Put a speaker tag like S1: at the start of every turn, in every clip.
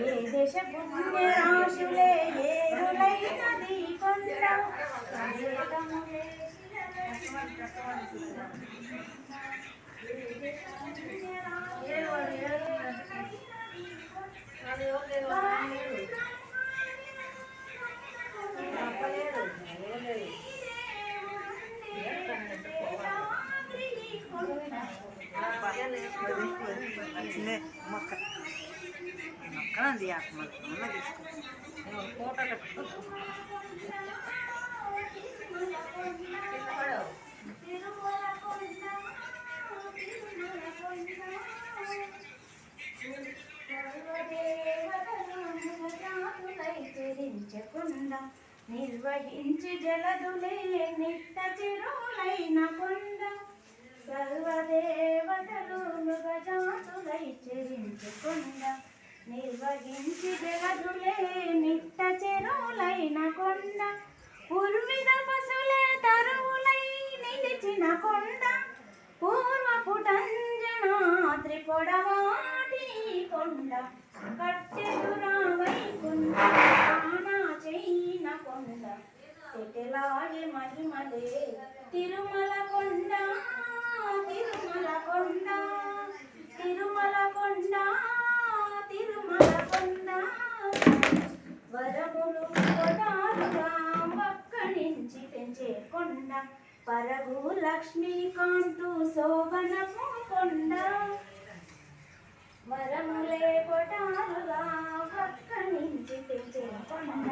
S1: ఏ దేశ పుణ్య రాశులే ఏరులైనది కొండ వేదములే
S2: వచ్చిందే మొక్క మొక్కలండి మొక్కనంది మొన్న తీసుకో ఫోటో
S1: నిర్వహించి జలదులే నిట్ట చిరులైన కొండ. నిర్వహించి జలదులే నిట్ట చెరువులైన కొండ. ఉర్మిద పశులే తరువులై నిలిచిన కొండ. పూర్వపు డంజనాద్రి పొడవాటి కొండ. కట్టెదురా వైకుంఠ కానా చైన కొండ. తెటలాగే మహిమలే తిరుమల కొండ తిరుమల కొండ కొండ పరగు లక్ష్మీకాంతు శోభనము కొండ వరములే కొటాలుగా పక్క నుంచి కొండ.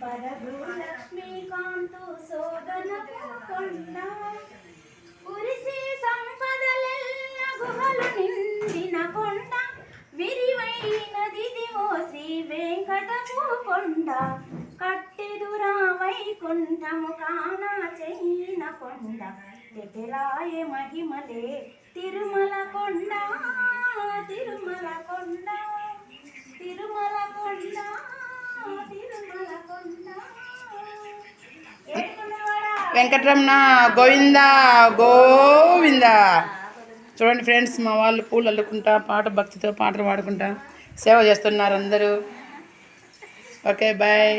S1: పరగు లక్ష్మీకాంతు శోభనము కొండ కురిసి సంపదలెల్ల గుహలు నిండిన కొండ. విరివైనది దివో శ్రీ వెంకటపు కొండ. కట్టెదురా వైకుంఠము కానా చెయ్యిన కొండ. తెలాయ మహిమలే తిరుమల కొండ తిరుమల కొండ. తిరుమల కొండ తిరుమల కొండ.
S2: వెంకటరమణ గోవింద గోవింద. చూడండి ఫ్రెండ్స్ మా వాళ్ళు పూలు అల్లుకుంటా పాట భక్తితో పాటలు పాడుకుంటా. సేవ చేస్తున్నారు అందరూ. Okay bye.